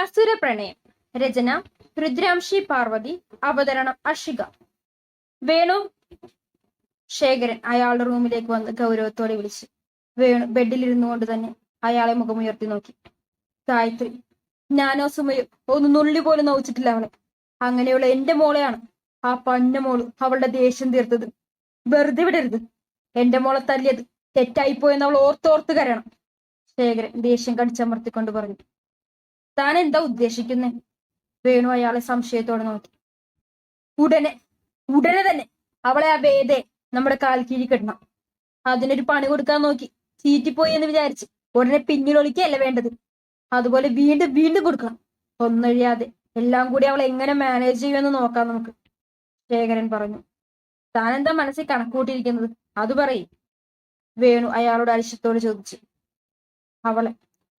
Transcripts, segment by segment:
അസുര പ്രണയം രചന രുദ്രാംശി പാർവതി അവതരണം അഷിക. വേണു ശേഖരൻ അയാളുടെ റൂമിലേക്ക് വന്ന് ഗൗരവത്തോടെ വിളിച്ചു വേണു ബെഡിലിരുന്നു കൊണ്ട് തന്നെ അയാളെ മുഖമുയർത്തി നോക്കി. ഗായത്രി ഞാനോ സുമയോ ഒന്ന് നുള്ളി പോലും നോവിച്ചിട്ടില്ല അവളെ അങ്ങനെയുള്ള എന്റെ മോളെയാണ് ആ പന്ന മോൾ അവളുടെ ദേഷ്യം തീർത്തത്. വെറുതെ വിടരുത്. എന്റെ മോളെ തല്ലിയത് തെറ്റായിപ്പോയെന്ന് അവൾ ഓർത്തോർത്ത് കരയണം ശേഖരൻ ദേഷ്യം കടിച്ചമർത്തിക്കൊണ്ട് പറഞ്ഞു. താൻ എന്താ ഉദ്ദേശിക്കുന്നേ? വേണു അയാളെ സംശയത്തോടെ നോക്കി. ഉടനെ ഉടനെ തന്നെ അവളെ ആ വേദെ നമ്മുടെ കാൽ കീഴി കിടണം അതിനൊരു പണി കൊടുക്കാൻ നോക്കി. ചീറ്റിപ്പോയി എന്ന് വിചാരിച്ച് ഉടനെ പിന്നിലൊളിക്കല്ല വേണ്ടത്? അതുപോലെ വീണ്ടും വീണ്ടും കൊടുക്കണം. ഒന്നൊഴിയാതെ എല്ലാം കൂടി അവൾ എങ്ങനെ മാനേജ് ചെയ്യുമെന്ന് നോക്കാം നമുക്ക്. ശേഖരൻ പറഞ്ഞു. താൻ എന്താ മനസ്സിൽ കണക്കൂട്ടിയിരിക്കുന്നത്? അത് പറയും. വേണു അയാളോട് അരിശത്തോട് ചോദിച്ചു. അവളെ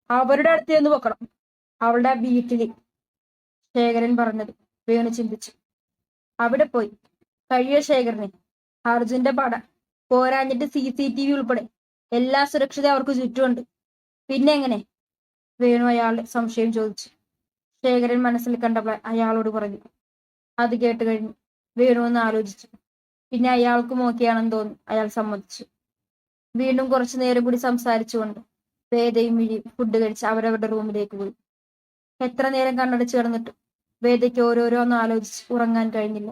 അവരുടെ അടുത്ത് നിന്ന് വെക്കണം അവളുടെ വീട്ടിൽ ശേഖരൻ പറഞ്ഞത് വേണു ചിന്തിച്ചു. അവിടെ പോയി. കഴിയ ശേഖരനെ? അർജുന്റെ പട പോരാഞ്ഞിട്ട് സി സി ടി വി ഉൾപ്പെടെ എല്ലാ സുരക്ഷിത അവർക്ക് ചുറ്റുമുണ്ട്. പിന്നെ എങ്ങനെ? വേണു അയാളുടെ സംശയം ചോദിച്ചു. ശേഖരൻ മനസ്സിൽ കണ്ടപ്പോൾ അയാളോട് പറഞ്ഞു. അത് കേട്ട് കഴിഞ്ഞു. വേണു എന്ന് ആലോചിച്ചു. പിന്നെ അയാൾക്ക് നോക്കിയാണെന്ന് തോന്നി. അയാൾ സമ്മതിച്ചു. വീണ്ടും കുറച്ചു നേരം കൂടി സംസാരിച്ചുകൊണ്ട് വേദയും വിഴിയും ഫുഡ് കഴിച്ച് അവരവരുടെ റൂമിലേക്ക് പോയി. എത്ര നേരം കണ്ണടച്ച് കിടന്നിട്ടു വേദയ്ക്ക് ഓരോരോന്ന് ആലോചിച്ച് ഉറങ്ങാൻ കഴിഞ്ഞില്ല.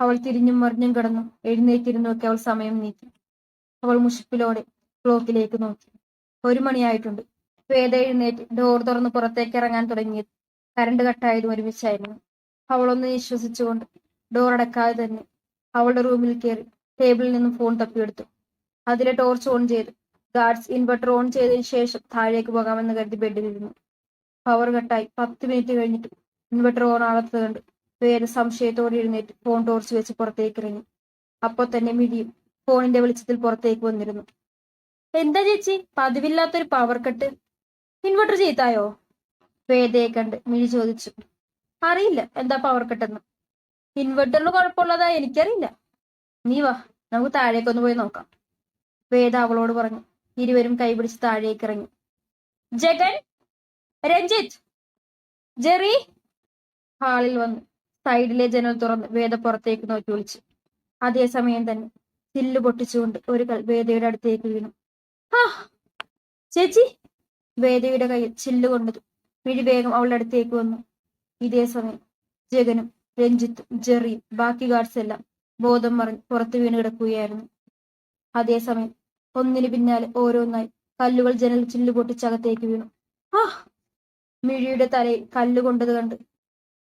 അവൾ തിരിഞ്ഞും മറിഞ്ഞും കിടന്നു. എഴുന്നേറ്റിരുന്നു ഒക്കെ അവൾ സമയം നീക്കി. അവൾ മുഷിപ്പിലോടെ ക്ലോക്കിലേക്ക് നോക്കി. ഒരു മണിയായിട്ടുണ്ട്. വേദ എഴുന്നേറ്റ് ഡോർ തുറന്ന് പുറത്തേക്ക് ഇറങ്ങാൻ തുടങ്ങിയത്. കരണ്ട് കട്ടായതും ഒരുമിച്ചായിരുന്നു. അവളൊന്ന് വിശ്വസിച്ചുകൊണ്ട് ഡോർ അടക്കാതെ തന്നെ അവളുടെ റൂമിൽ കയറി ടേബിളിൽ നിന്നും ഫോൺ തപ്പിയെടുത്തു. അതിലെ ടോർച്ച് ഓൺ ചെയ്ത്. ഗാർഡ്സ് ഇൻവെർട്ടർ ഓൺ ചെയ്തതിന് ശേഷം താഴേക്ക് പോകാമെന്ന് കരുതി ബെഡിലിരുന്നു പവർ കട്ടായി പത്ത് മിനിറ്റ് കഴിഞ്ഞിട്ട് ഇൻവെർട്ടർ ഓൺ ആകാത്തത് കണ്ട്. പേര് സംശയത്തോടെ എഴുന്നേറ്റ് ഫോൺ ടോർച്ച് വെച്ച് പുറത്തേക്ക് ഇറങ്ങി. അപ്പോൾ തന്നെ മിടിയും ഫോണിന്റെ വെളിച്ചത്തിൽ പുറത്തേക്ക് വന്നിരുന്നു. എന്താ ചേച്ചി? പതിവില്ലാത്തൊരു പവർ കട്ട് ഇൻവെർട്ടർ ചെയ്തായോ? വേദയെ കണ്ട് മിഴി ചോദിച്ചു. അറിയില്ല എന്താ പവർ കട്ടെന്ന് ഇൻവെർട്ടറിന് കുഴപ്പമുള്ളതാ എനിക്കറിയില്ല. നീ വാ നമുക്ക് താഴേക്കൊന്ന് പോയി നോക്കാം. വേദ അവളോട് പറഞ്ഞു. ഇരുവരും കൈപിടിച്ച് താഴേക്ക് ഇറങ്ങി. ജഗൻ? രഞ്ജിത്ത്. ജെറി. ഹാളിൽ വന്ന് സൈഡിലെ ജനൽ തുറന്ന് വേദ പുറത്തേക്ക് നോക്കി വിളിച്ചു. അതേസമയം തന്നെ ചില്ല് പൊട്ടിച്ചുകൊണ്ട് ഒരു വേദയുടെ അടുത്തേക്ക് വീണു. ആ ചേച്ചി. വേദയുടെ കയ്യിൽ ചില്ല് കൊണ്ടത് മിഴി വേഗം അവളുടെ അടുത്തേക്ക് വന്നു. ഇതേ സമയം ജഗനും രഞ്ജിത്തും ജെറിയും ബാക്കി ഗാർഡ്സ് എല്ലാം ബോധം മറിഞ്ഞ് പുറത്ത് വീണ് കിടക്കുകയായിരുന്നു. അതേസമയം ഒന്നിനു പിന്നാലെ ഓരോന്നായി കല്ലുകൾ ജനൽ ചില്ല് പൊട്ടിച്ചകത്തേക്ക് വീണു. ആ മിഴിയുടെ തലയിൽ കല്ല് കൊണ്ടത് കണ്ട്.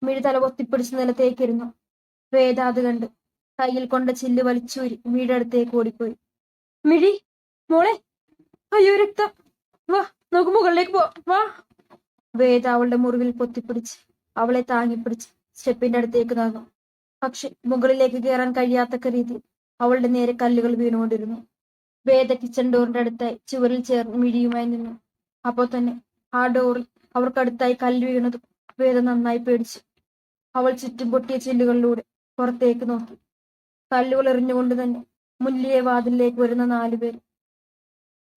മിഴി തല പൊത്തിപ്പിടിച്ച് നിലത്തേക്കിരുന്നു. വേദ അത് കണ്ട്. കയ്യിൽ കൊണ്ട ചില്ല് വലിച്ചൂരി മിഴിയുടെ അടുത്തേക്ക് ഓടിപ്പോയി. മിഴി മോളെ അയ്യോ രക്തം. വാ നമുക്ക് മുകളിലേക്ക് പോ വാ. വേദ അവളുടെ മുറിവിൽ പൊത്തിപ്പിടിച്ച് അവളെ താങ്ങിപ്പിടിച്ച് സ്റ്റെപ്പിന്റെ അടുത്തേക്ക് നടന്നു. പക്ഷെ മുകളിലേക്ക് കയറാൻ കഴിയാത്തക്ക രീതി അവളുടെ നേരെ കല്ലുകൾ വീണുകൊണ്ടിരുന്നു. വേദ കിച്ചൺ ഡോറിന്റെ അടുത്തായി ചുവരിൽ ചേർന്ന് മിഴിയുമായി നിന്നു. അപ്പോൾ തന്നെ ആ ഡോറിൽ അവർക്കടുത്തായി കല്ല് വീണതും വേദ നന്നായി പേടിച്ചു. അവൾ ചുറ്റും പൊട്ടിയ ചില്ലുകളിലൂടെ പുറത്തേക്ക് നോക്കി. കല്ലുകൾ എറിഞ്ഞുകൊണ്ട് തന്നെ മുല്ലിയെ വാതിലിലേക്ക് വരുന്ന നാലുപേർ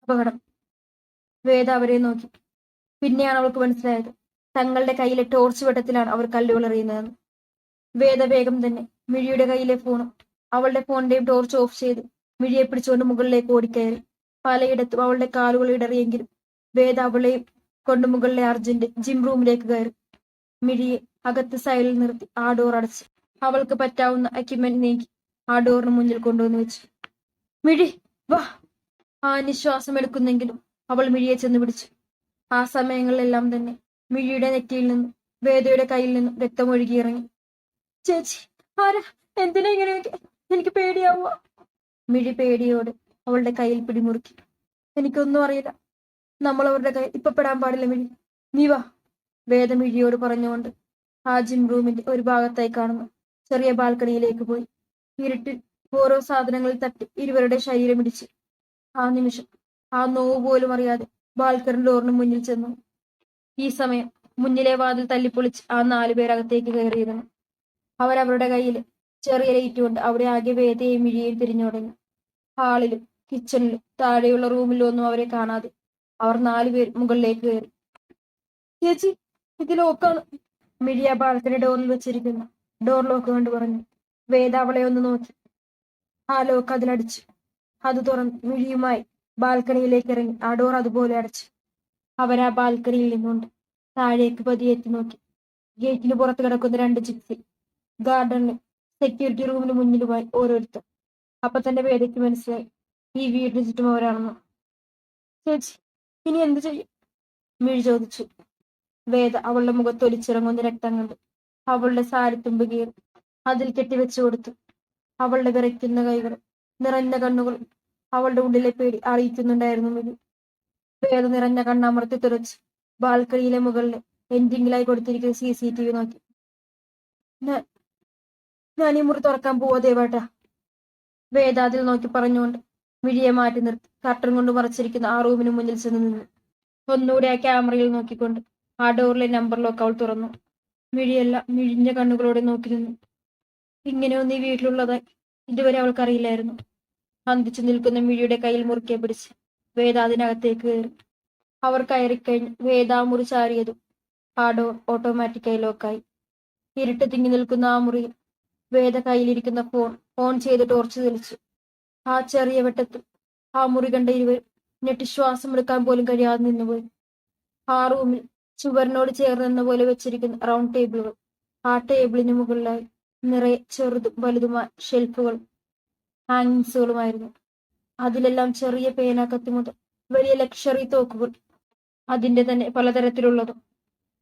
അപകടം. വേദ അവരെ നോക്കി. പിന്നെയാണ് അവൾക്ക് മനസ്സിലായത്. തങ്ങളുടെ കയ്യിലെ ടോർച്ച് വെട്ടത്തിലാണ് അവർ കല്ലുകൾ എറിയുന്നതെന്ന്. വേദ വേഗം തന്നെ മിഴിയുടെ കയ്യിലെ ഫോണും അവളുടെ ഫോണിന്റെയും ടോർച്ച് ഓഫ് ചെയ്ത് മിഴിയെ പിടിച്ചുകൊണ്ട് മുകളിലേക്ക് ഓടിക്കയറി. പലയിടത്തും അവളുടെ കാലുകൾ ഇടറിയെങ്കിലും വേദ അവളെയും കൊണ്ട് മുകളിലെ അർജുന്റെ ജിം റൂമിലേക്ക് കയറി മിഴിയെ അകത്ത് സൈഡിൽ നിർത്തി ആ ഡോർ അടച്ച്. അവൾക്ക് പറ്റാവുന്ന എക്യുപ്മെന്റ് നീക്കി ആ ഡോറിന് മുന്നിൽ കൊണ്ടുവന്ന് വെച്ചു. മിഴി വാ. ആ നിശ്വാസം എടുക്കുന്നെങ്കിലും അവൾ മിഴിയെ ചെന്ന് പിടിച്ചു. ആ സമയങ്ങളിലെല്ലാം തന്നെ മിഴിയുടെ നെറ്റിയിൽ നിന്നും വേദയുടെ കയ്യിൽ നിന്നും രക്തമൊഴുകി ഇറങ്ങി. ചേച്ചി ആരാ? എന്തിനാ ഇങ്ങനെ എനിക്ക് പേടിയാവുക? മിഴി പേടിയോട് അവളുടെ കയ്യിൽ പിടിമുറുക്കി. എനിക്കൊന്നും അറിയില്ല. നമ്മൾ അവരുടെ കയ്യിൽ ഇപ്പൊ പെടാൻ പാടില്ല മിഴി. നീ വാ. വേദം മിഴിയോട് പറഞ്ഞുകൊണ്ട് ജിം റൂമിന്റെ ഒരു ഭാഗത്തായി കാണുന്നു. ചെറിയ ബാൽക്കണിയിലേക്ക് പോയി. ഇരുട്ടിൽ ഓരോ സാധനങ്ങളിൽ തട്ടി ഇരുവരുടെ ശരീരം ഇടിച്ച്. ആ നിമിഷം ആ നോവ് പോലും അറിയാതെ ബാൽക്കണി ഡോറിന് മുന്നിൽ ചെന്നു. ഈ സമയം മുന്നിലെ വാതിൽ തല്ലിപ്പൊളിച്ച് ആ നാലു നാലുപേരകത്തേക്ക് കയറിയിരുന്നു. അവരവരുടെ കയ്യിൽ ചെറിയ ലൈറ്റ് കൊണ്ട് അവിടെ ആകെ വേദയും മിഴിയും തിരിഞ്ഞു തുടങ്ങി. ഹാളിലും കിച്ചണിലും താഴെയുള്ള റൂമിലും ഒന്നും അവരെ കാണാതെ അവർ നാലുപേർ മുകളിലേക്ക് കയറി. ചേച്ചി ഇത് ലോക്കാണ് മിഴിയ ബാൽക്കണി ഡോറിൽ വെച്ചിരിക്കുന്നു. ഡോർ ലോക്ക് കണ്ടു പറഞ്ഞു. വേദ അവളെ ഒന്ന് നോക്കി. ആ ലോക്ക് അതിലടിച്ചു. അത് തുറന്ന് മിഴിയുമായി ബാൽക്കണിയിലേക്ക് ഇറങ്ങി. ആ ഡോർ അതുപോലെ അടച്ചു. അവരാ ബാൽക്കണിയിൽ നിന്നുകൊണ്ട് താഴേക്ക് പതിയേറ്റി നോക്കി. ഗേറ്റിന് പുറത്ത് കിടക്കുന്ന രണ്ട് ജിപ്സി ഗാർഡനിൽ സെക്യൂരിറ്റി റൂമിന് മുന്നിലുമായി ഓരോരുത്തർ. അപ്പൊ തന്നെ വേദയ്ക്ക് മനസ്സിലായി. ഈ വീടിന് ചുറ്റും അവരാണെന്ന്. ചേച്ചി ഇനി എന്ത് ചെയ്യും? മിഴി ചോദിച്ചു. വേദ അവളുടെ മുഖത്ത് ഒലിച്ചിറങ്ങുന്ന രക്തം കണ്ടു അവളുടെ സാരി കീറി അതിൽ കെട്ടിവെച്ചു കൊടുത്തു. അവളുടെ വിറയ്ക്കുന്ന കൈകൾ നിറഞ്ഞ കണ്ണുകൾ അവളുടെ ഉള്ളിലെ പേടി അറിയിക്കുന്നുണ്ടായിരുന്നു മിഴി വേദ നിറഞ്ഞ കണ്ണമർത്തി തുറച്ച്. ബാൽക്കണിയിലെ മുകളിൽ എൻഡിങ്ങിലായി കൊടുത്തിരിക്കുന്ന സി സി ടി വി നോക്കി. "ഞാൻ- ഞാൻ ഈ മുറി തുറക്കാൻ പോവാ ദേവേട്ടാ. വേദാതിൽ നോക്കി പറഞ്ഞുകൊണ്ട് മിഴിയെ മാറ്റി നിർത്തി. കർട്ടൻ കൊണ്ട് മറച്ചിരിക്കുന്ന ആ റൂമിന് മുന്നിൽ ചെന്ന് നിന്നു ഒന്നുകൂടി ആ ക്യാമറയിൽ നോക്കിക്കൊണ്ട് ആ ഡോറിലെ നമ്പർ ലോക്ക് അവൾ തുറന്നു. മിഴിയല്ല മിഴിഞ്ഞ കണ്ണുകളോടെ നോക്കി നിന്നു. ഇങ്ങനെയൊന്നും ഈ വീട്ടിലുള്ളതായി ഇതുവരെ അവൾക്കറിയില്ലായിരുന്നു. അന്തിച്ചു നിൽക്കുന്ന മിഴിയുടെ കയ്യിൽ മുറുക്കെ പിടിച്ച് വേദ അതിനകത്തേക്ക് കയറി. അവർ കയറിക്കഴിഞ്ഞ് വേദാ മുറി ചാരിയതും ആ ഡോർ ഓട്ടോമാറ്റിക്കായി ലോക്കായി ഇരുട്ട് തിങ്ങി നിൽക്കുന്ന ആ മുറിയിൽ വേദ കയ്യിലിരിക്കുന്ന ഫോൺ ഓൺ ചെയ്ത് ടോർച്ച് തെളിച്ചു. ആ ചെറിയ വെട്ടത്തിൽ ആ മുറി കണ്ട ഇരുവർ ഞെട്ടി ശ്വാസം എടുക്കാൻ പോലും കഴിയാതെ നിന്നുപോയി. ആ റൂമിൽ ചുവരിനോട് ചേർന്ന് നിന്ന പോലെ വെച്ചിരിക്കുന്ന റൗണ്ട് ടേബിളുകൾ ആ ടേബിളിന് മുകളിലായി നിറയെ ചെറുതും വലുതുമായ ഷെൽഫുകൾ ഹാങ്ങിങ്സുകളുമായിരുന്നു അതിലെല്ലാം ചെറിയ പേന കത്തി മുതൽ വലിയ ലക്ഷറി തോക്കുകൾ അതിന്റെ തന്നെ പലതരത്തിലുള്ളതും.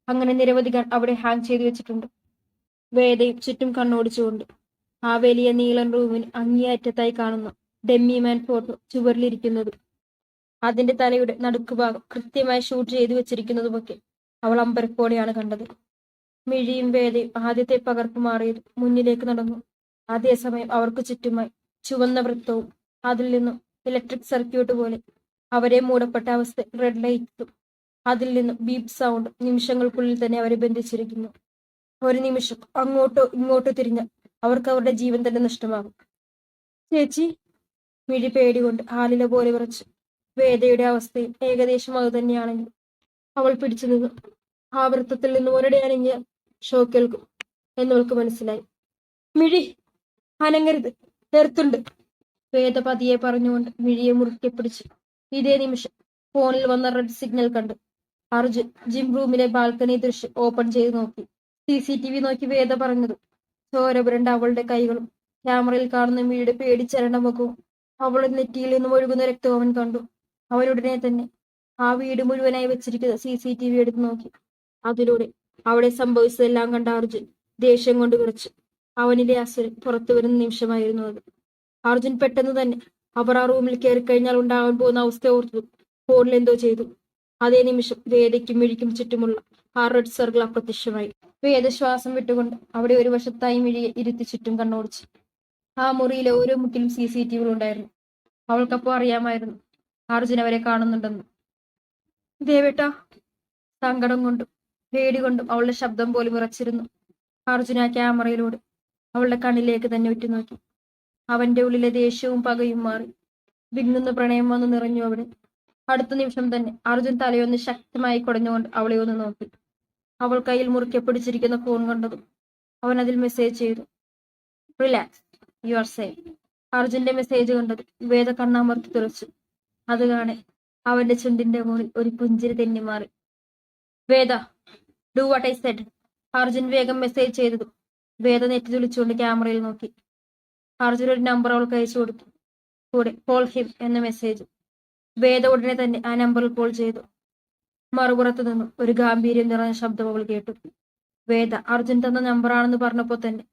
അങ്ങനെ നിരവധി അവിടെ ഹാങ് ചെയ്തു വെച്ചിട്ടുണ്ട്. വേദയും ചുറ്റും കണ്ണോടിച്ചുകൊണ്ട് ആ വലിയ നീളൻ റൂമിന് അങ്ങേയറ്റത്തായി കാണുന്ന ഡെമ്മി മാൻ ഫോട്ടോ ചുവരിലിരിക്കുന്നത്. അതിന്റെ തലയുടെ നടുക്ക് ഭാഗം കൃത്യമായി ഷൂട്ട് ചെയ്തു വെച്ചിരിക്കുന്നതുമൊക്കെ അവൾ അമ്പരപ്പോടെയാണ് കണ്ടത്. മിഴിയും വേദയും ആദ്യത്തെ പകർപ്പ് മാറിയത് മുന്നിലേക്ക് നടന്നു. അതേസമയം അവർക്ക് ചുറ്റുമായി ചുവന്ന വൃത്തവും അതിൽ നിന്നും ഇലക്ട്രിക് സർക്യൂട്ട് പോലെ അവരെ മൂടപ്പെട്ട അവസ്ഥ റെഡ് ലൈറ്റും അതിൽ നിന്നും ബീപ് സൗണ്ട് നിമിഷങ്ങൾക്കുള്ളിൽ തന്നെ അവരെ ബന്ധിച്ചിരിക്കുന്നു. ഒരു നിമിഷം അങ്ങോട്ടോ ഇങ്ങോട്ടോ തിരിഞ്ഞ അവർക്ക് അവരുടെ ജീവൻ തന്നെ നഷ്ടമാകും. ചേച്ചി മിഴി പേടികൊണ്ട് ആലില പോലെ വിറച്ചു വേദയുടെ അവസ്ഥയും ഏകദേശം അത് തന്നെയാണെങ്കിൽ അവൾ പിടിച്ചു നിന്നു. ആ വൃത്തത്തിൽ നിന്ന് ഒരടി അനങ്ങിയ ഷോ കേൾക്കും എന്നവൾക്ക് മനസ്സിലായി. മിഴി അനങ്ങരുത് നിർത്തുണ്ട്. വേദ പതിയെ പറഞ്ഞുകൊണ്ട് മിഴിയെ മുറുക്കി പിടിച്ചു ഇതേ നിമിഷം ഫോണിൽ വന്ന റെഡ് സിഗ്നൽ കണ്ടു. അർജുൻ ജിം റൂമിലെ ബാൽക്കണി ദൃശ്യം ഓപ്പൺ ചെയ്ത് നോക്കി. സി സി ടി വി നോക്കി വേദ പറഞ്ഞത് ചോരപുരണ്ട അവളുടെ കൈകളും ക്യാമറയിൽ കാണുന്ന മിഴിയുടെ പേടിച്ചരണ്ട മുഖവും അവളുടെ നെറ്റിയിൽ നിന്നും ഒഴുകുന്ന രക്തം അവൻ കണ്ടു. അവനുടനെ തന്നെ ആ വീട് മുഴുവനായി വെച്ചിരിക്കുന്ന സി സി ടി വി എടുത്തു നോക്കി. അതിലൂടെ അവിടെ സംഭവിച്ചതെല്ലാം കണ്ട അർജുൻ ദേഷ്യം കൊണ്ട് വിറച്ചു. അവനിലെ അസുരൻ പുറത്തു വരുന്ന നിമിഷമായിരുന്നു അത്. അർജുൻ പെട്ടെന്ന് തന്നെ അവർ ആ റൂമിൽ കയറി കഴിഞ്ഞാൽ ഉണ്ടാകാൻ പോകുന്ന അവസ്ഥ ഓർത്തു. ഫോണിൽ എന്തോ ചെയ്തു. അതേ നിമിഷം വേദയ്ക്കും മിഴിക്കും ചുറ്റുമുള്ള ആ റെഡ് സർക്കിൾ അപ്രത്യക്ഷമായി. വേദശ്വാസം വിട്ടുകൊണ്ട് അവിടെ ഒരു വശത്തായി മിഴിയെ ഇരുത്തി ചുറ്റും കണ്ണോടിച്ചു. ആ മുറിയിലെ ഓരോ മുക്കിലും സി സി ടി വി ഉണ്ടായിരുന്നു. അവൾക്കപ്പോ അറിയാമായിരുന്നു. അർജുൻ അവരെ കാണുന്നുണ്ടെന്ന്. ദേവേട്ട സങ്കടം കൊണ്ടും പേടി കൊണ്ടും അവളുടെ ശബ്ദം പോലും വിറച്ചിരുന്നു അർജുന ക്യാമറയിലൂടെ അവളുടെ കണ്ണിലേക്ക് തന്നെ ഉറ്റുനോക്കി. അവന്റെ ഉള്ളിലെ ദേഷ്യവും പകയും മാറി. വിങ്ങുന്ന പ്രണയം വന്ന് നിറഞ്ഞു അവിടെ അടുത്ത നിമിഷം തന്നെ അർജുൻ തലയൊന്ന് ശക്തമായി കുടഞ്ഞുകൊണ്ട് അവളെ ഒന്ന് നോക്കി. അവൾ കയ്യിൽ മുറുക്കെ പിടിച്ചിരിക്കുന്ന ഫോൺ കണ്ടതും അവൻ അതിൽ മെസ്സേജ് ചെയ്തു. റിലാക്സ് യു ആർ സേഫ് അർജുന്റെ മെസ്സേജ് കണ്ടത് വേദ കണ്ണാമർത്തി തുറച്ചു. അത് കാണെ അവന്റെ ചുണ്ടിന്റെ മുകളിൽ ഒരു പുഞ്ചിരി തെന്നി മാറി. Veda do what I said Arjun വേഗം മെസ്സേജ് ചെയ്തത് വേദ നെറ്റി തുളിച്ചുകൊണ്ട് ക്യാമറയിൽ നോക്കി. അർജുൻ ഒരു നമ്പർ അവൾക്ക് അയച്ചു കൊടുത്തു. കൂടെ കോൾ ഹിം എന്ന മെസ്സേജ് വേദ ഉടനെ തന്നെ ആ നമ്പറിൽ കോൾ ചെയ്തു. മറുപുറത്തു നിന്നും ഒരു ഗാംഭീര്യം നിറഞ്ഞ ശബ്ദം അവൾ കേട്ടു. വേദ അർജുൻ തന്ന നമ്പറാണെന്ന് പറഞ്ഞപ്പോൾ തന്നെ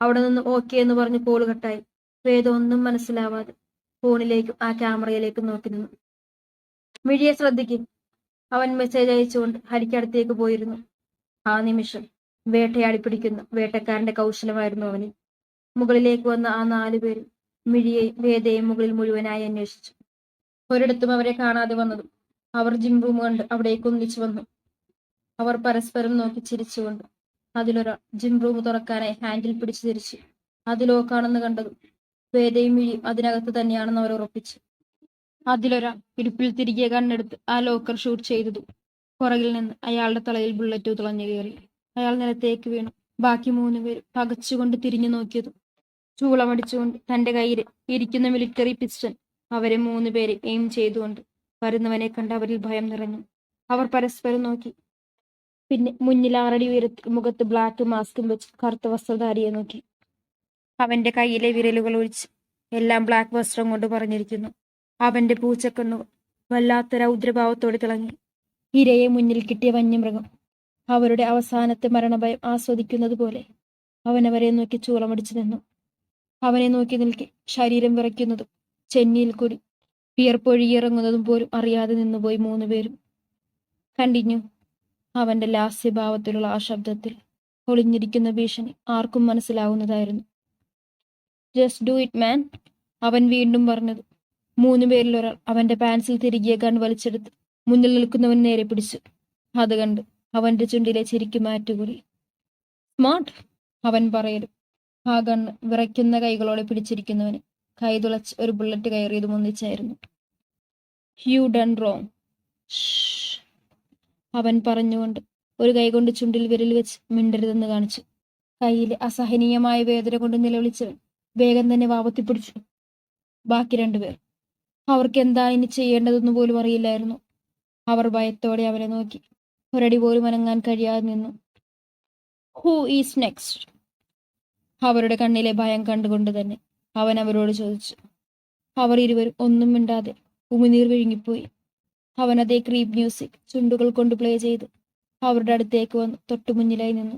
അവിടെ നിന്ന് ഓക്കെ എന്ന് പറഞ്ഞ് കോൾ കട്ടായി വേദ ഒന്നും മനസ്സിലാവാതെ ഫോണിലേക്കും ആ ക്യാമറയിലേക്കും നോക്കി നിന്നു. മിഴിയെ ശ്രദ്ധിക്കും. അവൻ മെസ്സേജ് അയച്ചുകൊണ്ട് ഹരിക്കടുത്തേക്ക് പോയിരുന്നു. ആ നിമിഷം വേട്ടയാടി പിടിക്കുന്ന. വേട്ടക്കാരന്റെ കൗശലമായിരുന്നു അവന്. മുകളിലേക്ക് വന്ന ആ നാലു പേര് മിഴിയെയും വേദയും മുകളിൽ മുഴുവനായി അന്വേഷിച്ചു. ഒരിടത്തും അവരെ കാണാതെ വന്നതും അവർ ജിംബും കണ്ട് അവിടേക്ക് ഒന്നിച്ചു വന്നു. അവർ പരസ്പരം നോക്കി ചിരിച്ചുകൊണ്ട് അതിലൊരാൾ ജിം റൂം തുറക്കാനായി ഹാൻഡിൽ പിടിച്ചു തിരിച്ചു അതിലോക്കാണെന്ന് കണ്ടതും വേദയും മിഴിയും അതിനകത്ത് തന്നെയാണെന്ന് അവർ ഉറപ്പിച്ചു. അതിലൊരാൾ ഇടുപ്പിൽ തിരികെ കണ്ണെടുത്ത് ആ ലോക്കർ ഷൂട്ട് ചെയ്തതും പുറകിൽ നിന്ന് അയാളുടെ തലയിൽ ബുള്ളറ്റ് തുളഞ്ഞു കയറി. അയാൾ നിലത്തേക്ക് വീണു. ബാക്കി മൂന്ന് പേര് പകച്ചുകൊണ്ട് തിരിഞ്ഞു നോക്കിയതും ചൂളമടിച്ചുകൊണ്ട് തന്റെ കയ്യിൽ ഇരിക്കുന്ന മിലിറ്ററി പിസ്റ്റൻ അവരെ മൂന്ന് പേരെ എയിം ചെയ്തുകൊണ്ട് വരുന്നവനെ കണ്ട് അവരിൽ ഭയം നിറഞ്ഞു. അവർ പരസ്പരം നോക്കി. പിന്നെ മുന്നിൽ ആറടി ഉയരത്തിൽ മുഖത്ത് ബ്ലാക്ക് മാസ്കും വെച്ച് കറുത്ത വസ്ത്രധാരിയെ നോക്കി. അവന്റെ കയ്യിലെ വിരലുകൾ ഒഴിച്ച് എല്ലാം ബ്ലാക്ക് വസ്ത്രം കൊണ്ട് പറഞ്ഞിരിക്കുന്നു. അവന്റെ പൂച്ചക്കണ്ണുകൾ വല്ലാത്ത രൗദ്രഭാവത്തോടെ തിളങ്ങി. ഇരയെ മുന്നിൽ കിട്ടിയ വന്യമൃഗം അവരുടെ അവസാനത്തെ മരണഭയം ആസ്വദിക്കുന്നത് പോലെ അവനവരെ നോക്കി ചൂളമടിച്ചു നിന്നു. അവനെ നോക്കി നിൽക്കെ ശരീരം വിറയ്ക്കുന്നതും ചെന്നിയിൽ കൂടി വിയർപ്പൊഴിയിറങ്ങുന്നതും പോലും അറിയാതെ നിന്നുപോയി മൂന്നുപേരും. കണ്ടിന്യൂ. അവന്റെ ലാസ്യഭാവത്തിലുള്ള ആ ശബ്ദത്തിൽ ഒളിഞ്ഞിരിക്കുന്ന ഭീഷണി ആർക്കും മനസ്സിലാവുന്നതായിരുന്നു. ജസ്റ്റ് ഡു ഇറ്റ് മാൻ അവൻ വീണ്ടും പറഞ്ഞത്. മൂന്നു പേരിൽ ഒരാൾ അവന്റെ പാൻസിൽ തിരികെ കൺ വലിച്ചെടുത്ത് മുന്നിൽ നിൽക്കുന്നവൻ നേരെ പിടിച്ചു. അത് കണ്ട് അവന്റെ ചുണ്ടിലെ ചിരിക്ക് മാറ്റുകൂടി. സ്മാർട്ട് അവൻ പറയലും. ആ കണ്ണ് വിറയ്ക്കുന്ന കൈകളോടെ പിടിച്ചിരിക്കുന്നവന് കൈ തുളച്ച് ഒരു ബുള്ളറ്റ് കയറിയതും ഒന്നിച്ചായിരുന്നു. യു ഡൺ റോങ് അവൻ പറഞ്ഞുകൊണ്ട് ഒരു കൈകൊണ്ട് ചുണ്ടിൽ വിരൽ വെച്ച് മിണ്ടരുതെന്ന് കാണിച്ചു. കയ്യിലെ അസഹനീയമായ വേദന കൊണ്ട് നിലവിളിച്ചവൻ വേഗം തന്നെ വാവത്തി പിടിച്ചു. ബാക്കി രണ്ടുപേർ. അവർക്ക് എന്താ ഇനി ചെയ്യേണ്ടതെന്ന് പോലും അറിയില്ലായിരുന്നു. അവർ ഭയത്തോടെ അവരെ നോക്കി. ഒരടി പോലും അനങ്ങാൻ കഴിയാതെ നിന്നു. ഹൂ ഈസ് നെക്സ്റ്റ് അവരുടെ കണ്ണിലെ ഭയം കണ്ടുകൊണ്ട് തന്നെ അവൻ അവരോട് ചോദിച്ചു. അവർ ഇരുവരും ഒന്നും മിണ്ടാതെ ഉമിനീർ വിഴുങ്ങിപ്പോയി. അവൻ അതേ ക്രീപ് മ്യൂസിക് ചുണ്ടുകൾ കൊണ്ട് പ്ലേ ചെയ്ത്. അവരുടെ അടുത്തേക്ക് വന്ന്. തൊട്ടു മുന്നിലായി നിന്നു.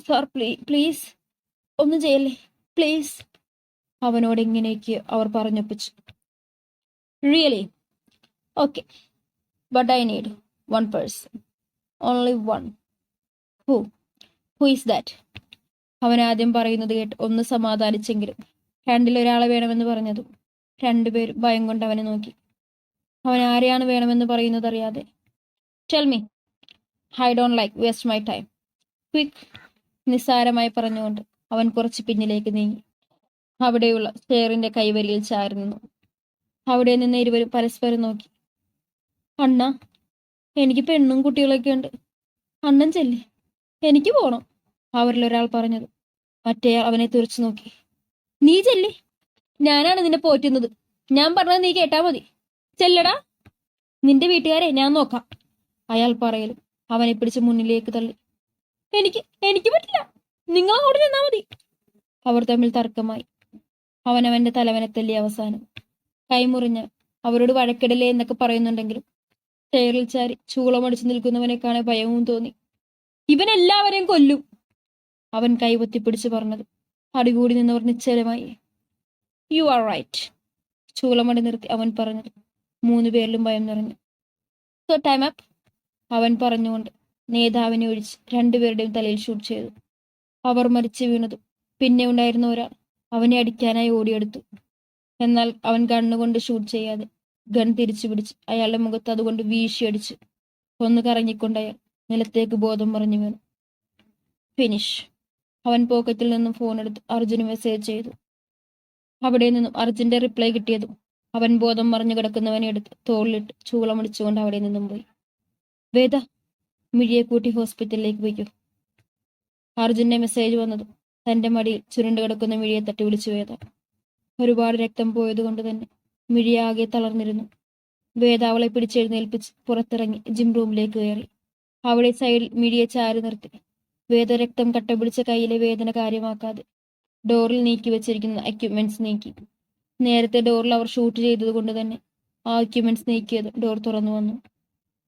സാർ പ്ലീ പ്ലീസ് ഒന്നും ചെയ്യല്ലേ? പ്ലീസ്. അവനോട് എങ്ങനെയൊക്കെ അവർ പറഞ്ഞൊപ്പിച്ചു. Really okay but I need one person only one who who is that അവൻ ആദ്യം പറയുന്നത് കേട്ട് ഒന്ന് സമാധാനിച്ചെങ്കിലും രണ്ടിൽ ഒരാളെ വേണമെന്ന് പറഞ്ഞതും. രണ്ടുപേരും ഭയം കൊണ്ട് അവനെ നോക്കി. അവൻ ആരെയാണ് വേണമെന്ന് പറയുന്നത് അറിയാതെ. Tell me I don't like waste my time quick നിസ്സാരമായി പറഞ്ഞുകൊണ്ട് അവൻ കുറച്ച് പിന്നിലേക്ക് നീങ്ങി. അവിടെയുള്ള സ്റ്റെയറിന്റെ കൈവരിയിൽ ചാരി നിന്നു. അവിടെ നിന്ന് ഇരുവരും പരസ്പരം നോക്കി. അണ്ണ എനിക്ക് പെണ്ണും കുട്ടികളൊക്കെ ഉണ്ട്. അണ്ണൻ ചെല്ലി. എനിക്ക് പോണം. അവരിൽ ഒരാൾ പറഞ്ഞത്. മറ്റേയാൾ അവനെ തുറച്ചു നോക്കി. നീ ചെല്ലി. ഞാനാണ് നിന്നെ പോറ്റുന്നത്. ഞാൻ പറഞ്ഞത് നീ കേട്ടാ മതി. ചെല്ലടാ. നിന്റെ വീട്ടുകാരെ ഞാൻ നോക്കാം. അയാൾ പറയലും. അവനെ പിടിച്ച് മുന്നിലേക്ക് തള്ളി. എനിക്ക് എനിക്ക് പറ്റില്ല. നിങ്ങൾ അങ്ങോട്ട് നിന്നാ മതി. അവർ തമ്മിൽ തർക്കമായി. അവനവന്റെ തലവനെ തല്ലി അവസാനം. കൈമുറിഞ്ഞ് അവരോട് വഴക്കിടലേ എന്നൊക്കെ പറയുന്നുണ്ടെങ്കിലും ചെയറിൽ ചാരി ചൂളമടിച്ചു നിൽക്കുന്നവനെ കാണെ ഭയവും തോന്നി. ഇവൻ എല്ലാവരെയും കൊല്ലും. അവൻ കൈപൊത്തിപ്പിടിച്ചു പറഞ്ഞത്. അടികൂടി നിന്നവർ നിശ്ചലമായി. യു ആർ റൈറ്റ് ചൂളമടി നിർത്തി അവൻ പറഞ്ഞത്. മൂന്നു പേരിലും ഭയം നിറഞ്ഞു. സോ ടൈം അപ്പ് അവൻ പറഞ്ഞുകൊണ്ട് നേതാവിനെ ഒഴിച്ച് രണ്ടുപേരുടെയും തലയിൽ ഷൂട്ട് ചെയ്തു. അവർ മരിച്ചു വീണതും പിന്നെ ഉണ്ടായിരുന്ന ഒരാൾ അവനെ അടിക്കാനായി ഓടിയെടുത്തു. എന്നാൽ അവൻ കണ്ണുകൊണ്ട് ഷൂട്ട് ചെയ്യാതെ ഗൺ തിരിച്ചു പിടിച്ച് അയാളുടെ മുഖത്ത് അതുകൊണ്ട് വീശിയടിച്ചു ഒന്ന് കറങ്ങിക്കൊണ്ട് അയാൾ നിലത്തേക്ക് ബോധം പറഞ്ഞു വീണു. ഫിനിഷ് അവൻ പോക്കറ്റിൽ നിന്നും ഫോൺ എടുത്ത് അർജുന് മെസ്സേജ് ചെയ്തു. അവിടെ നിന്നും അർജുന്റെ റിപ്ലൈ കിട്ടിയതും അവൻ ബോധം മറിഞ്ഞു കിടക്കുന്നവനെ എടുത്ത് തോളിലിട്ട് ചൂളമടിച്ചുകൊണ്ട് അവിടെ നിന്നും പോയി. വേദ മിഴിയെ കൂട്ടി ഹോസ്പിറ്റലിലേക്ക് പോയിക്കോ. അർജുന്റെ മെസ്സേജ് വന്നത് തന്റെ മടിയിൽ ചുരുണ്ടു കിടക്കുന്ന മിഴിയെ തട്ടി വിളിച്ചു വേദ. ഒരുപാട് രക്തം പോയതുകൊണ്ട് തന്നെ മിഴിയാകെ തളർന്നിരുന്നു. വേദ അവളെ പിടിച്ചെഴുന്നേൽപ്പിച്ച് പുറത്തിറങ്ങി ജിം റൂമിലേക്ക് കയറി. അവിടെ സൈഡിൽ മിഴിയെ ചാരി നിർത്തി. വേദ രക്തം കട്ടപിടിച്ച കയ്യിലെ വേദന കാര്യമാക്കാതെ ഡോറിൽ നീക്കി വെച്ചിരിക്കുന്ന എക്യുപ്മെന്റ്സ് നീക്കി. നേരത്തെ ഡോറിൽ അവർ ഷൂട്ട് ചെയ്തത് കൊണ്ട് തന്നെ ആ എക്യുപ്മെന്റ്സ് നീക്കിയത് ഡോർ തുറന്നു വന്നു.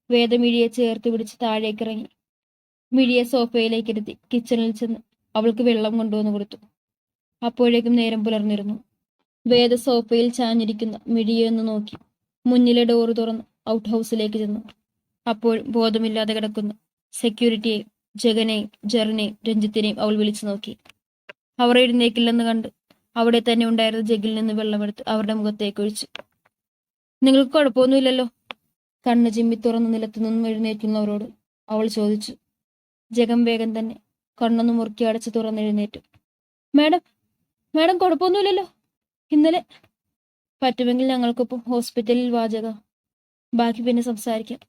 വേദ മിഴിയെ ചേർത്ത് പിടിച്ച് താഴേക്ക് ഇറങ്ങി. മിഴിയെ സോഫയിലേക്ക് ഇരുത്തി കിച്ചണിൽ ചെന്ന് അവൾക്ക് വെള്ളം കൊണ്ടുവന്ന് കൊടുത്തു. അപ്പോഴേക്കും നേരം പുലർന്നിരുന്നു. വേദ സോഫയിൽ ചാഞ്ഞിരിക്കുന്ന മിഴിയെ ഒന്ന് നോക്കി. മുന്നിലെ ഡോർ തുറന്ന് ഔട്ട് ഹൗസിലേക്ക് ചെന്നു. അപ്പോൾ ബോധമില്ലാതെ കിടക്കുന്ന സെക്യൂരിറ്റിയെയും ജഗനെയും ജെറിനെയും രഞ്ജിത്തിനെയും അവൾ വിളിച്ചു നോക്കി. അവർ എഴുന്നേക്കില്ലെന്ന് കണ്ട് അവിടെ തന്നെ ഉണ്ടായിരുന്ന ജഗിൽ നിന്ന് വെള്ളമെടുത്ത് അവരുടെ മുഖത്തേക്ക് ഒഴിച്ചു. നിങ്ങൾക്ക് കുഴപ്പമൊന്നുമില്ലല്ലോ? കണ്ണ് ചിമ്മി തുറന്ന് നിലത്തു നിന്നും എഴുന്നേറ്റുന്നവരോട് അവൾ ചോദിച്ചു. ജഗം വേഗം തന്നെ. കണ്ണൊന്ന് മുറുക്കി അടച്ച് തുറന്നെഴുന്നേറ്റു മാഡം മാഡം കുഴപ്പമൊന്നുമില്ലല്ലോ? ഇന്നലെ പറ്റുമെങ്കിൽ ഞങ്ങൾക്കൊപ്പം ഹോസ്പിറ്റലിൽ വാചക. ബാക്കി പിന്നെ സംസാരിക്കാം.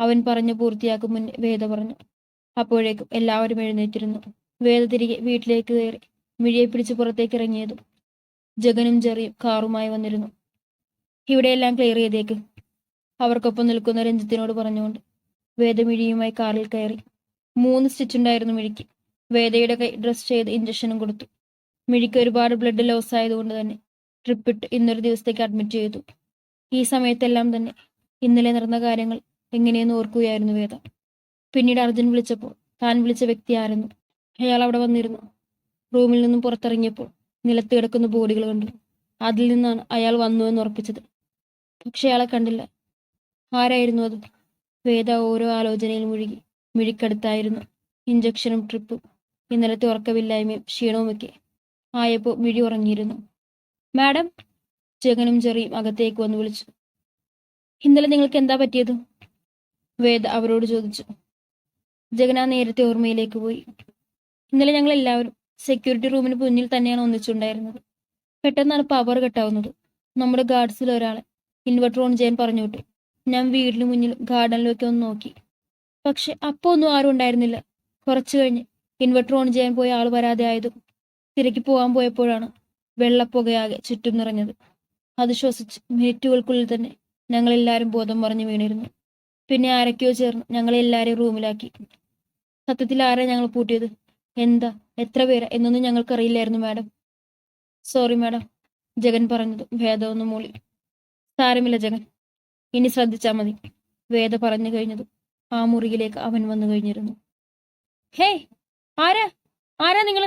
അവൻ പറഞ്ഞു പൂർത്തിയാക്കും മുന്നേ വേദ പറഞ്ഞു. അപ്പോഴേക്കും എല്ലാവരും എഴുന്നേറ്റിരുന്നു. വേദ തിരികെ വീട്ടിലേക്ക് കയറി. മിഴിയെ പിടിച്ച് പുറത്തേക്ക് ഇറങ്ങിയതും ജഗനും ജെറിയും കാറുമായി വന്നിരുന്നു. ഇവിടെയെല്ലാം ക്ലിയർ ചെയ്തേക്ക്. അവർക്കൊപ്പം നിൽക്കുന്ന രഞ്ജിത്തിനോട് പറഞ്ഞുകൊണ്ട് വേദമിഴിയുമായി കാറിൽ കയറി. മൂന്ന് സ്റ്റിച്ച് ഉണ്ടായിരുന്നു മിഴിക്ക്. വേദയുടെ കൈ ഡ്രസ് ചെയ്ത് ഇഞ്ചക്ഷനും കൊടുത്തു. മിഴിക്ക് ഒരുപാട് ബ്ലഡ് ലോസ് ആയതുകൊണ്ട് തന്നെ ട്രിപ്പ് ഇട്ട് ഇന്നൊരു ദിവസത്തേക്ക് അഡ്മിറ്റ് ചെയ്തു. ഈ സമയത്തെല്ലാം തന്നെ ഇന്നലെ നടന്ന കാര്യങ്ങൾ എങ്ങനെയെന്ന് ഓർക്കുകയായിരുന്നു വേദ. പിന്നീട് അർജുൻ വിളിച്ചപ്പോൾ താൻ വിളിച്ച വ്യക്തി ആയിരുന്നു അയാൾ അവിടെ വന്നിരുന്നു. റൂമിൽ നിന്നും പുറത്തിറങ്ങിയപ്പോൾ നിലത്ത് കിടക്കുന്ന ബോഡികൾ കണ്ടു. അതിൽ നിന്നാണ് അയാൾ വന്നു എന്ന് ഉറപ്പിച്ചത്. പക്ഷെ അയാളെ കണ്ടില്ല. ആരായിരുന്നു അത്? വേദ ഓരോ ആലോചനയിൽ മുഴുകി മിഴിക്കടുത്തായിരുന്നു. ഇഞ്ചക്ഷനും ട്രിപ്പും ഇന്നലത്തെ ഉറക്കമില്ലായ്മയും ക്ഷീണവുമൊക്കെ ആയപ്പോൾ മിഴി ഉറങ്ങിയിരുന്നു. മാഡം ജഗനും ചെറിയും അകത്തേക്ക് വന്ന് വിളിച്ചു. ഇന്നലെ നിങ്ങൾക്ക് എന്താ പറ്റിയത്? വേദ അവരോട് ചോദിച്ചു. ജഗന നേരത്തെ ഓർമ്മയിലേക്ക് പോയി. ഇന്നലെ ഞങ്ങൾ എല്ലാവരും സെക്യൂരിറ്റി റൂമിന് മുന്നിൽ തന്നെയാണ് ഒന്നിച്ചുണ്ടായിരുന്നത്. പെട്ടെന്നാണ് പവർ കട്ടാവുന്നത് നമ്മുടെ ഗാർഡ്സിൽ ഒരാളെ ഇൻവെർട്ടർ ഓൺ ചെയ്യാൻ പറഞ്ഞു വിട്ടു. ഞാൻ വീടിന് മുന്നിൽ ഗാർഡനിലൊക്കെ ഒന്ന് നോക്കി. പക്ഷെ അപ്പോൾ ഒന്നും ആരും ഉണ്ടായിരുന്നില്ല. കുറച്ചു കഴിഞ്ഞ് ഇൻവെർട്ടർ ഓൺ ചെയ്യാൻ പോയ ആൾ വരാതെ ആയതും തിരക്കി പോകാൻ പോയപ്പോഴാണ് വെള്ളപ്പുകയാകെ ചുറ്റും നിറഞ്ഞത്. അത് ശ്വസിച്ച് മിനിറ്റുകൾക്കുള്ളിൽ തന്നെ ഞങ്ങൾ എല്ലാവരും ബോധം പറഞ്ഞു വീണിരുന്നു. പിന്നെ ആരൊക്കെയോ ചേർന്ന് ഞങ്ങളെല്ലാവരെയും റൂമിലാക്കി സത്യത്തിൽ ആരാ ഞങ്ങൾ പൂട്ടിയത്? എന്താ? എത്ര പേര്? എന്നൊന്നും ഞങ്ങൾക്കറിയില്ലായിരുന്നു മാഡം. Sorry madam. ജഗൻ പറഞ്ഞത് വേദ ഒന്ന് മൂളി. സാരമില്ല ജഗൻ. ഇനി ശ്രദ്ധിച്ചാൽ മതി. വേദ പറഞ്ഞു കഴിഞ്ഞതും ആ മുറിയിലേക്ക് അവൻ വന്നു കഴിഞ്ഞിരുന്നു. ഹേയ്! ആരാ? ആരാ നിങ്ങൾ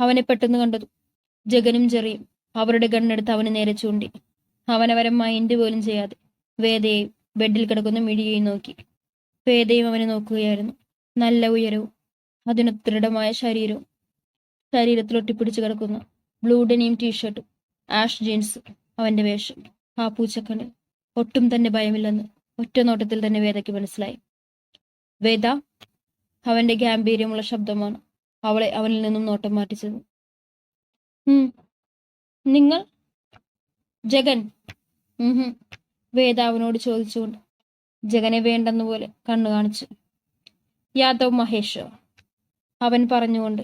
അവനെ പെട്ടെന്ന് കണ്ടതു ജഗനും ചെറിയും അവരുടെ ഗണ്ണെടുത്ത് അവന് നേരെ ചൂണ്ടി. അവനവരെ മൈൻഡ് പോലും ചെയ്യാതെ വേദയെയും ബെഡിൽ കിടക്കുന്ന മിഴിയെയും നോക്കി. വേദയും അവനെ നോക്കുകയായിരുന്നു. നല്ല ഉയരവും അതിന് ദൃഢമായ ശരീരവും ശരീരത്തിൽ ഒട്ടിപ്പിടിച്ച് കിടക്കുന്ന. ബ്ലൂ ഡെനിയും ടീഷർട്ടും ആഷ് ജീൻസ് അവന്റെ വേഷം ആ പൂച്ചക്കണ് ഒട്ടും തന്നെ ഭയമില്ലെന്ന് ഒറ്റ നോട്ടത്തിൽ തന്നെ വേദയ്ക്ക് മനസ്സിലായി. വേദ അവന്റെ ഗാംഭീര്യമുള്ള ശബ്ദമാണ് അവളെ അവനിൽ നിന്നും നോട്ടം മാറ്റിച്ചത് നിങ്ങൾ? ജഗൻ? വേദ അവനോട് ചോദിച്ചുകൊണ്ട് ജഗനെ വേണ്ടെന്ന പോലെ കണ്ണു കാണിച്ചു. യാദവ് മഹേഷ്. അവൻ പറഞ്ഞുകൊണ്ട്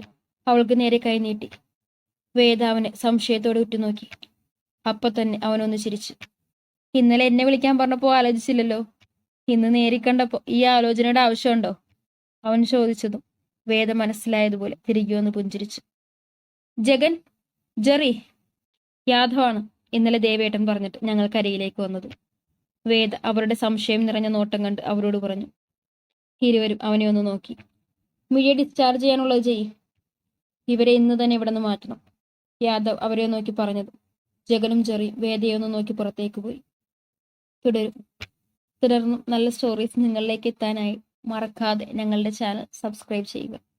അവൾക്ക് നേരെ കൈനീട്ടി വേദ അവനെ സംശയത്തോടെ ഉറ്റുനോക്കി. അപ്പൊ തന്നെ അവനൊന്ന് ചിരിച്ചു. ഇന്നലെ എന്നെ വിളിക്കാൻ പറഞ്ഞപ്പോ ആലോചിച്ചില്ലല്ലോ? ഇന്ന് നേരിക്കണ്ടപ്പോ ഈ ആലോചനയുടെ ആവശ്യമുണ്ടോ? അവൻ ചോദിച്ചതും വേദ മനസ്സിലായതുപോലെ തിരികെ ഒന്ന് പുഞ്ചിരിച്ചു. ജഗൻ ജെറി യാദവാണ് ഇന്നലെ ദേവേട്ടൻ പറഞ്ഞിട്ട് ഞങ്ങൾ കരയിലേക്ക് വന്നത്. വേദ അവരുടെ സംശയം നിറഞ്ഞ നോട്ടം കണ്ട് അവരോട് പറഞ്ഞു. ഇരുവരും അവനെ ഒന്ന് നോക്കി. മിഴിയെ ഡിസ്ചാർജ് ചെയ്യാനുള്ളത് ചെയ്യും. ഇവരെ ഇന്ന് തന്നെ ഇവിടെ നിന്ന് മാറ്റണം. യാദവ് അവരെ നോക്കി പറഞ്ഞത്. ജഗനും ജെറി വേദയെ ഒന്ന് നോക്കി പുറത്തേക്ക് പോയി. തുടരും. തുടർന്നും നല്ല സ്റ്റോറീസ് നിങ്ങളിലേക്ക് എത്താനായി. മറക്കാതെ ഞങ്ങളുടെ ചാനൽ സബ്സ്ക്രൈബ് ചെയ്യുക.